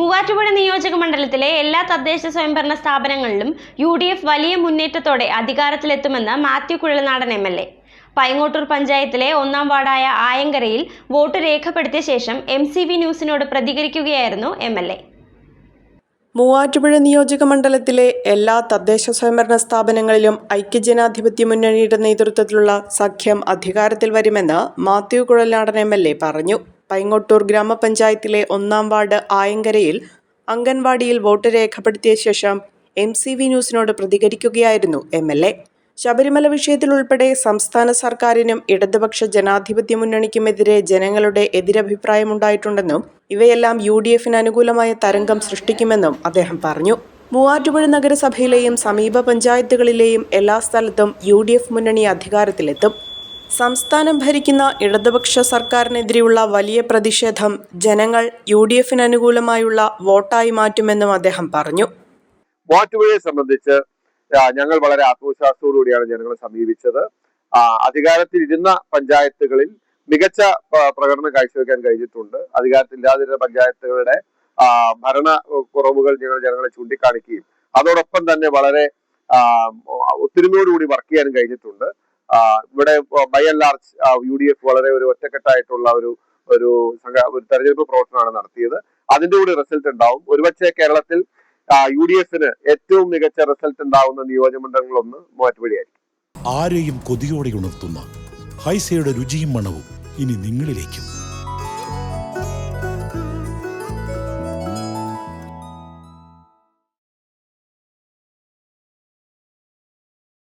മൂവാറ്റുപുഴ നിയോജക മണ്ഡലത്തിലെ എല്ലാ തദ്ദേശ സ്വയംഭരണ സ്ഥാപനങ്ങളിലും യു ഡി എഫ് വലിയ മുന്നേറ്റത്തോടെ അധികാരത്തിലെത്തുമെന്ന് Mathew Kuzhalnadan M L A. Paingottoor പഞ്ചായത്തിലെ ഒന്നാം വാർഡായ ആയങ്കരയിൽ വോട്ട് രേഖപ്പെടുത്തിയ ശേഷം എം സി വി ന്യൂസിനോട് പ്രതികരിക്കുകയായിരുന്നു എം എൽ എ. മൂവാറ്റുപുഴ നിയോജക മണ്ഡലത്തിലെ എല്ലാ തദ്ദേശ സ്വയംഭരണ സ്ഥാപനങ്ങളിലും ഐക്യജനാധിപത്യ മുന്നണിയുടെ നേതൃത്വത്തിലുള്ള സഖ്യം അധികാരത്തിൽ വരുമെന്ന് Mathew Kuzhalnadan M L A പറഞ്ഞു. പൈങ്ങോട്ടൂർ ഗ്രാമപഞ്ചായത്തിലെ ഒന്നാം വാർഡ് ആയങ്കരയിൽ അംഗൻവാടിയിൽ വോട്ട് രേഖപ്പെടുത്തിയ ശേഷം എം സി വി ന്യൂസിനോട് പ്രതികരിക്കുകയായിരുന്നു എം എൽ എ. ശബരിമല വിഷയത്തിൽ ഉൾപ്പെടെ സംസ്ഥാന സർക്കാരിനും ഇടതുപക്ഷ ജനാധിപത്യ മുന്നണിക്കുമെതിരെ ജനങ്ങളുടെ എതിരഭിപ്രായമുണ്ടായിട്ടുണ്ടെന്നും ഇവയെല്ലാം യു ഡി എഫിന് അനുകൂലമായ തരംഗം സൃഷ്ടിക്കുമെന്നും അദ്ദേഹം പറഞ്ഞു. മൂവാറ്റുപുഴ നഗരസഭയിലെയും സമീപ പഞ്ചായത്തുകളിലെയും എല്ലാ സ്ഥലത്തും യു ഡി എഫ് മുന്നണി അധികാരത്തിലെത്തും. സംസ്ഥാനം ഭരിക്കുന്ന ഇടതുപക്ഷ സർക്കാരിനെതിരെയുള്ള വലിയ പ്രതിഷേധം ജനങ്ങൾ യു ഡി എഫിന് അനുകൂലമായുള്ള വോട്ടായി മാറ്റുമെന്നും അദ്ദേഹം പറഞ്ഞു. മൂവാറ്റുപുഴയെ സംബന്ധിച്ച് ഞങ്ങൾ വളരെ ആത്മവിശ്വാസത്തോടുകൂടിയാണ് ജനങ്ങളെ സമീപിച്ചത്. അധികാരത്തിൽ ഇരുന്ന പഞ്ചായത്തുകളിൽ മികച്ച പ്രകടനം കാഴ്ചവെക്കാൻ കഴിഞ്ഞിട്ടുണ്ട്. അധികാരത്തില്ലാതിരുന്ന പഞ്ചായത്തുകളുടെ ഭരണ കുറവുകൾ ഞങ്ങൾ ജനങ്ങളെ ചൂണ്ടിക്കാണിക്കുകയും അതോടൊപ്പം തന്നെ വളരെ ഒത്തൊരുമയോടുകൂടി വർക്ക് ചെയ്യാനും കഴിഞ്ഞിട്ടുണ്ട്. ഇവിടെ by and large U D F വളരെ ഒരു ഒറ്റക്കെട്ടായിട്ടുള്ള ഒരു ഒരു ഒരു തെരഞ്ഞെടുപ്പ് പ്രവർത്തനമാണ് നടത്തിയത്. അതിന്റെ കൂടി റിസൾട്ട് ഉണ്ടാവും. ഒരുപക്ഷെ കേരളത്തിൽ യു ഡി എഫിന് ഏറ്റവും മികച്ച റിസൾട്ട് ഉണ്ടാവുന്ന നിയോജകമണ്ഡലങ്ങളൊന്ന് മാറ്റുപടിയായിരിക്കും ആരെയും കൊതിയോടെ ഉണർത്തുന്ന ഹൈസയുടെ രുചിയും മണവും ഇനി നിങ്ങളിലേക്കും.